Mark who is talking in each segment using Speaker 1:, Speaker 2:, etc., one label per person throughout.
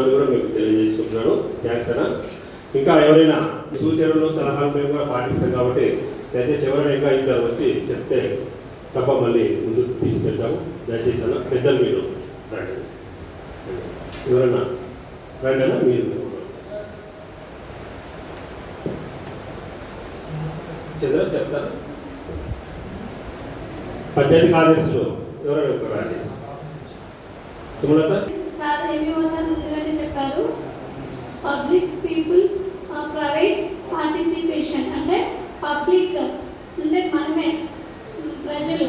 Speaker 1: కూడా మీకు తెలియజేసుకుంటున్నాను. థ్యాంక్స్ అన్న. ఇంకా ఎవరైనా సూచనలు సలహాలు మేము కూడా పాటిస్తాం కాబట్టి దయచేసి ఎవరైనా ఇంకా ఇద్దరు వచ్చి చెప్తే సభ మళ్ళీ ముందుకు తీసుకెళ్తాము. దయచేసి అన్న పెద్దలు మీరు రండి. ఎవరన్నా రండి అన్న మీరు చంద్ర చెప్తారా? పద్దెనిమిది కార్యదర్శులు ఎవరైనా ఒక రండి సుమలత
Speaker 2: సార్ ఎంఈఓ సార్ ముందుగానే చెప్పారు పబ్లిక్ పీపుల్ ప్రైవేట్ పార్టిసిపేషన్ అంటే పబ్లిక్ అంటే మనమే ప్రజలు.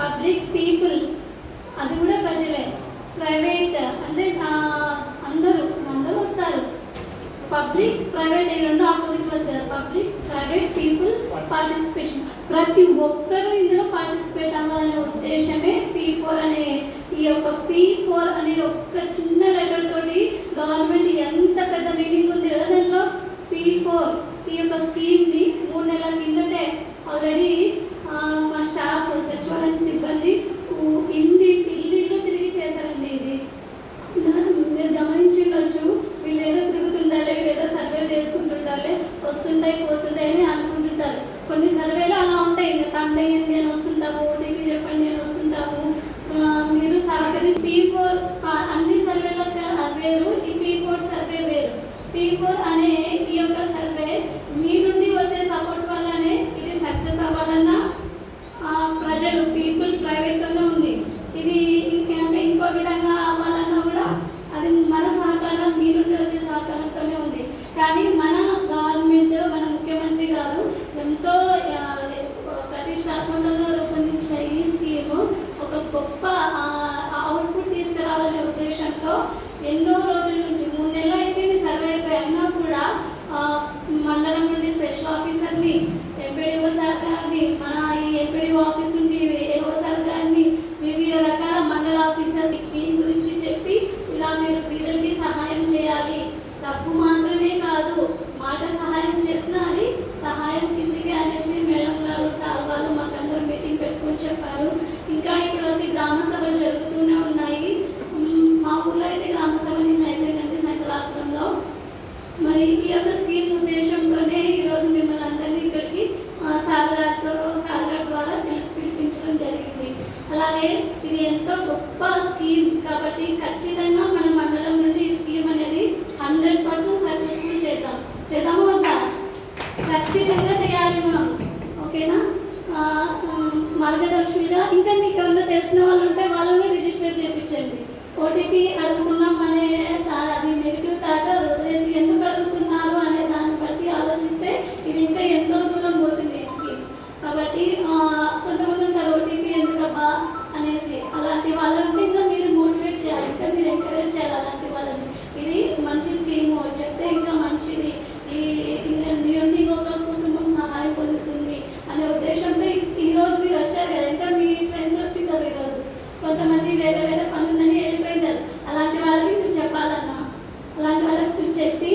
Speaker 2: పబ్లిక్ పీపుల్ అది కూడా ప్రజలే. ప్రైవేట్ అంటే అందరూ అందరూ వస్తారు. పబ్లిక్ ప్రైవేట్ ఈ రెండు ఆపోజిట్ వస్తారు పబ్లిక్ ప్రైవేట్ పీపుల్ పార్టిసిపేషన్ ప్రతి ఒక్కరూ ఇందులో పార్టిసిపేట్ అవ్వాలనే ఉద్దేశమే పీ ఫోర్ అనే ఈ యొక్క పీ ఫోర్ అనే ఒక్క చిన్న లెటర్ తోటి గవర్నమెంట్ ఎంత పెద్ద మీనింగ్ ఉంది కదా దాంట్లో పీ ఫోర్ ఈ యొక్క స్కీమ్ని మూడు నెలల కిందటే ఆల్రెడీ మా స్టాఫ్ సచివాలయం సిబ్బంది ఊ- ఇంటి ఇల్లు ఇల్లు తిరిగి చేశారండి ఇది. మీరు గమనించి ఉండొచ్చు వీళ్ళు ఏదో తిరుగుతుండాలి వీళ్ళు ఏదో సర్వే చేసుకుంటుండాలి వస్తుంటాయి పోతుంటాయి అని అనుకుంటుంటారు. కొన్ని సర్వేలు అలా ఉంటాయి ఇంకా తండ్రి అని వస్తుంటాము ఓటీపీ చెప్పండి అని వస్తుంటాము. మీరు సహకరి పీ ఫోర్ అన్ని సర్వేల వేరు ఈ పీ ఫోర్ సర్వే వేరు. పీ ఫోర్ అనే ఈ యొక్క సర్వే మీ నుండి వచ్చే సపోర్ట్ వల్లనే ఇది సక్సెస్ అవ్వాలన్నా ఆ, ప్రజలు పీపుల్ ప్రైవేట్గానే ఉంది ఇది ఇంక- అంటే ఇంకో విధంగా అవ్వాలన్నా కూడా అది మన సహకారం మీ నుండి వచ్చే సహకారంతోనే ఉంది కానీ మన గవర్నమెంట్ మన ముఖ్యమంత్రి గారు ఎంతో ఆ, ప్రతిష్టాత్మకంగా రూపొందించిన ఈ స్కీమ్ ఒక గొప్ప అవుట్పుట్ తీసుకురావాలనే ఉద్దేశంతో ఎన్నో రోజుల నుంచి మూడు నెలలు అయిపోయింది సర్వే అయిపోయి అయినా కూడా ఆ, మండలం నుండి స్పెషల్ ఆఫీసర్ని ఎంపీడీఓ సార్ గారిని మన ఈ ఎంపీడీఓ ఆఫీస్ నుండి ఏఓ సార్ గారిని వివిధ రకాల మండల ఆఫీసర్స్ ఈ స్కీమ్ గురించి చెప్పి ఇలా మీరు పేదలకి సహాయం చేయాలి డబ్బు మాత్రమే కాదు మాట సహాయం చేసినా అది సహాయం కిందికి అనేసి మేడం గారు సార్ వాళ్ళు మాకందరూ మీటింగ్ పెట్టుకొని చెప్పారు ఇంకా ఇప్పుడు అయితే గ్రామ సభలు జరుగుతూనే ఉన్నాయి. మా ఊళ్ళో అయితే గ్రామ సభ నిన్న అయిపోయిందండి సంకలాపురంలో మరి ఈ యొక్క స్కీమ్ ఉద్దేశంతోనే ఈరోజు మిమ్మల్ని అందరినీ ఇక్కడికి ఆ, సార్ ద్వారా పిలిపించడం జరిగింది. అలాగే ఇది ఎంతో గొప్ప స్కీమ్ కాబట్టి ఖచ్చితంగా మన మండలం నుండి ఈ స్కీమ్ అనేది హండ్రెడ్ పర్సెంట్ సక్సెస్ఫుల్ చేద్దాం చేద్దాము వద్దా ఖచ్చితంగా చేయాలి మనం ఓకేనా ఆ, ఉమ్, మార్గదర్శిగా ఇంకా మీకు ఏమన్నా తెలిసిన వాళ్ళు ఉంటే వాళ్ళని రిజిస్టర్ చేయించండి ఓటీపీ అడుగుతున్నాం అలాంటి వాళ్ళకి మీరు చెప్పి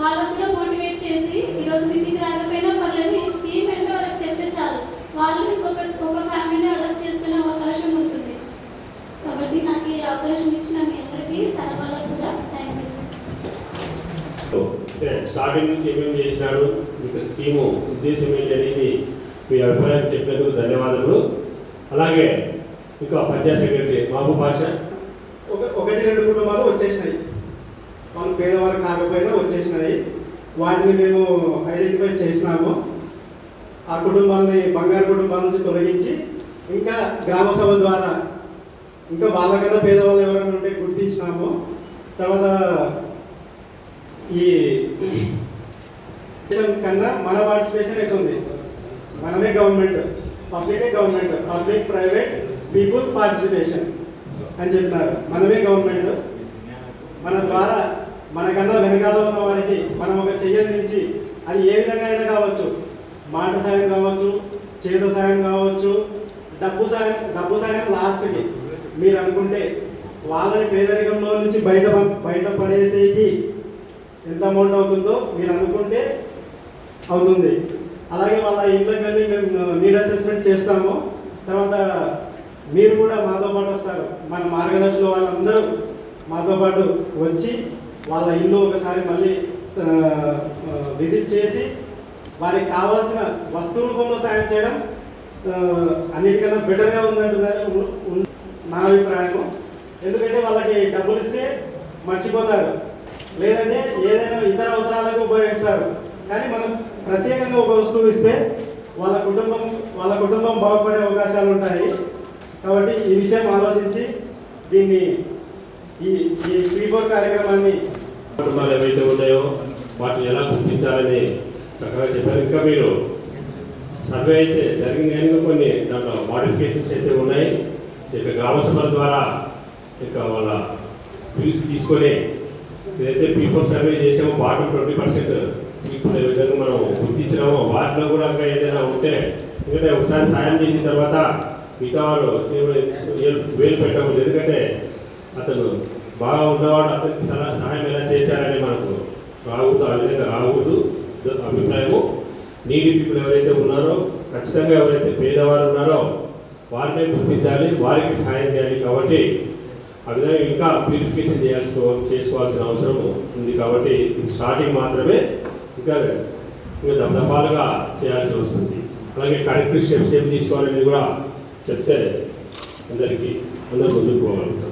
Speaker 2: వాళ్ళకు కూడా మోటివేట్ చేసి ఈరోజు మీటింగ్ రాకపోయినా పర్లేదు ఈ స్కీమ్ అంటే వాళ్ళకి చెప్తే చాలు. వాళ్ళు ఇంకొక ఒక ఫ్యామిలీని అడాప్ట్ చేసుకునే అవకాశం ఉంటుంది. కాబట్టి నాకు ఈ అవకాశం ఇచ్చిన మీ అందరికీ సార్ వాళ్ళకు కూడా థ్యాంక్ యూ
Speaker 1: స్టార్టింగ్ నుంచి ఏమేమి చేసినారు? మీకు స్కీము ఉద్దేశం ఏంటి అనేది మీ అభిప్రాయం చెప్పినందుకు ధన్యవాదాలు అలాగే ఇంకా పంచాయత్ సెక్రటరీ బాబు భాష
Speaker 3: ఒక ఒకటి రెండు కుటుంబాలు వచ్చేసినాయి. వాళ్ళు పేదవారు కాకపోయినా వచ్చేసినాయి. వాటిని మేము ఐడెంటిఫై చేసినాము. ఆ కుటుంబాలని బంగారు కుటుంబాల నుంచి తొలగించి ఇంకా గ్రామ సభ ద్వారా ఇంకా వాళ్ళకన్నా పేదవాళ్ళు ఎవరైనా ఉంటే గుర్తించినాము. తర్వాత ఈ కన్నా మన పార్టిసిపేషన్ ఎక్కువ ఉంది. మనమే government పబ్లికే government public private people participation అని చెప్పినారు. మనమే గవర్నమెంట్. మన ద్వారా మనకన్నా వెనకాల ఉన్న వారికి మనం ఒక చెయ్యందించి అది ఏ విధంగా అయినా కావచ్చు. మాట సాయం కావచ్చు చేత సాయం కావచ్చు డబ్బు సాయం డబ్బు సాయం లాస్ట్కి. మీరు అనుకుంటే వాళ్ళని పేదరికంలో నుంచి బయట బయట పడేసేకి ఎంత అమౌంట్ అవుతుందో మీరు అనుకుంటే అవుతుంది. అలాగే వాళ్ళ ఇంట్లోకి వెళ్ళి మేము నీడ్ అసెస్మెంట్ చేస్తాము. తర్వాత మీరు కూడా మాతో పాటు వస్తారు. మన మార్గదర్శులు వాళ్ళందరూ మాతో పాటు వచ్చి వాళ్ళ ఇల్లు ఒకసారి మళ్ళీ విజిట్ చేసి వారికి కావాల్సిన వస్తువుల రూపంలో సాయం చేయడం అన్నిటికన్నా బెటర్గా ఉందంటున్నారు నా అభిప్రాయం ఎందుకంటే వాళ్ళకి డబ్బులు ఇస్తే మర్చిపోతారు. లేదంటే ఏదైనా ఇతర అవసరాలకు ఉపయోగిస్తారు. కానీ మనం ప్రత్యేకంగా ఒక వస్తువు ఇస్తే వాళ్ళ కుటుంబం వాళ్ళ కుటుంబం బాగుపడే అవకాశాలు ఉంటాయి. కాబట్టి ఈ విషయం ఆలోచించి దీన్ని ఈ ఈ త్రీ ఫోర్ కార్యక్రమాన్ని
Speaker 1: కుటుంబాలు ఏవైతే ఉన్నాయో వాటిని ఎలా గుర్తించాలని చక్కగా చెప్పారు. ఇంకా మీరు సర్వే అయితే జరిగింది కానీ కొన్ని దాంట్లో మాడిఫికేషన్స్ అయితే ఉన్నాయి. ఇక గ్రామ సభల ద్వారా ఇక వాళ్ళ ఫీజు తీసుకొని ఏదైతే పీపుల్ సర్వే చేసామో వాటిని ట్వంటీ పర్సెంట్ పీపుల్ ఏ విధంగా మనం గుర్తించినామో వాటిలో కూడా ఇంకా ఏదైనా ఉంటే ఎందుకంటే ఒకసారి సాయం చేసిన తర్వాత మిగతా వాళ్ళు వేలు పెట్టకూడదు. ఎందుకంటే అతను బాగా ఉన్నవాడు అతనికి సలహా సహాయం ఎలా చేశారని మనకు రాకూడదు ఆ విధంగా రాకూడదు. అభిప్రాయము. నీటి పీపుల్ ఎవరైతే ఉన్నారో ఖచ్చితంగా ఎవరైతే పేదవారు ఉన్నారో వారినే గుర్తించాలి వారికి సహాయం చేయాలి కాబట్టి ఆ విధంగా ఇంకా ప్యూరిఫికేషన్ చేయాల్సి చేసుకోవాల్సిన అవసరం ఉంది కాబట్టి స్టార్టింగ్ మాత్రమే ఇంకా ఇంకా దఫదఫాలుగా చేయాల్సి వస్తుంది అలాగే కరెక్ట్ స్టెప్స్ ఏం తీసుకోవాలని కూడా చెప్తే అందరికీ అందరూ ముందుకు పోగలుగుతాం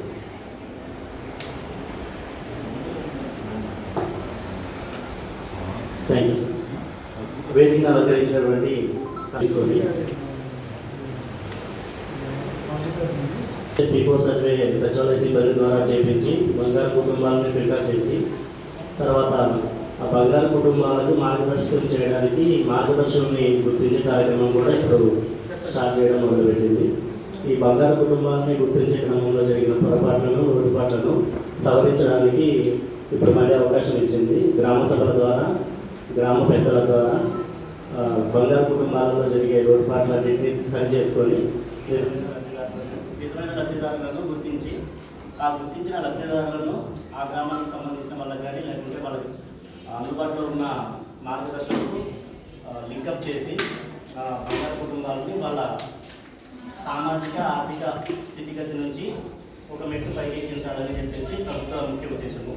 Speaker 4: థ్యాంక్ యూ వేదిక అలంకరించినటువంటి తీసుకొని సర్వే సచివాలయ సిబ్బంది ద్వారా చేపించి బంగారు కుటుంబాలను ఫిల్టర్ చేసి తర్వాత ఆ బంగారు కుటుంబాలకు మార్గదర్శకం చేయడానికి మార్గదర్శకుల్ని గుర్తించే కార్యక్రమం కూడా ఇప్పుడు స్టార్ట్ చేయడం మొదలుపెట్టింది. ఈ బంగారు కుటుంబాలని గుర్తించే క్రమంలో జరిగిన పొరపాట్లను లోటుపాట్లను సవరించడానికి ఇప్పుడు మళ్ళీ అవకాశం ఇచ్చింది. గ్రామ సభల ద్వారా గ్రామ పెద్దల ద్వారా బంగారు కుటుంబాలలో జరిగే లోటుపాట్లన్నింటినీ సరి చేసుకొని నిజమైన లబ్ధిదారులను- గుర్తించి ఆ గుర్తించిన లబ్ధిదారులను ఆ గ్రామానికి సంబంధించిన వాళ్ళకి కానీ లేకుంటే వాళ్ళకి అందుబాటులో ఉన్న మార్గదర్శకులకు లింకప్ చేసి ఆ, బంగారు కుటుంబాలని వాళ్ళ సామాజిక ఆర్థిక స్థితిగతి నుంచి ఒక మెట్టు పైకి ఎక్కించాలని చెప్పేసి ప్రభుత్వ ముఖ్య ఉద్దేశము.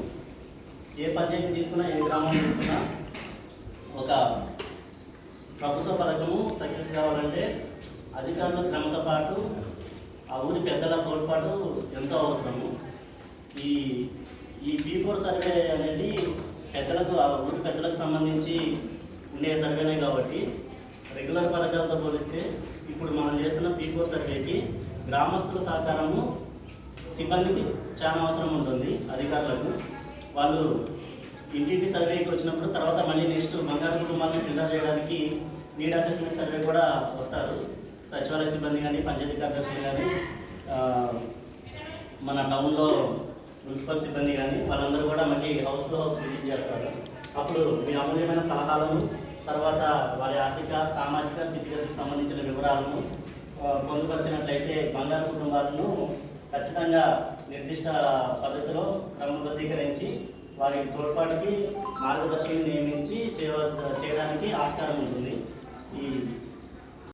Speaker 4: ఏ పంచాయతీ తీసుకున్నా ఏ గ్రామం తీసుకున్నా ఒక ప్రభుత్వ పథకము సక్సెస్ కావాలంటే అధికారుల శ్రమతో పాటు ఆ ఊరి పెద్దల తోడ్పాటు ఎంతో అవసరము. ఈ ఈ బీ ఫోర్ సర్వే అనేది పెద్దలకు ఆ ఊరి పెద్దలకు సంబంధించి ఉండే సర్వేనే కాబట్టి రెగ్యులర్ పథకాలతో పోలిస్తే ఇప్పుడు మనం చేస్తున్న పీ ఫోర్ సర్వేకి గ్రామస్తుల సహకారము సిబ్బందికి చాలా అవసరం ఉంటుంది అధికారులకు. వాళ్ళు ఇంటింటి సర్వేకి వచ్చినప్పుడు తర్వాత మళ్ళీ నెక్స్ట్ బంగారు కుటుంబాలను ఫిల్టర్ చేయడానికి నీడ్ అసెస్మెంట్ సర్వే కూడా వస్తారు. సచివాలయ సిబ్బంది కానీ పంచాయతీ కార్యదర్శులు కానీ మన టౌన్లో మున్సిపల్ సిబ్బంది కానీ వాళ్ళందరూ కూడా మళ్ళీ హౌస్ టు హౌస్ విజిట్ చేస్తారు. అప్పుడు మీ అమూల్యమైన సలహాలను తర్వాత వారి ఆర్థిక సామాజిక స్థితిగతికి సంబంధించిన వివరాలను పొందుపరిచినట్లయితే బంగారు కుటుంబాలను ఖచ్చితంగా నిర్దిష్ట పద్ధతిలో క్రమబద్ధీకరించి వారి తోడ్పాటుకి మార్గదర్శిని నియమించి చేయ చేయడానికి ఆస్కారం ఉంటుంది. ఈ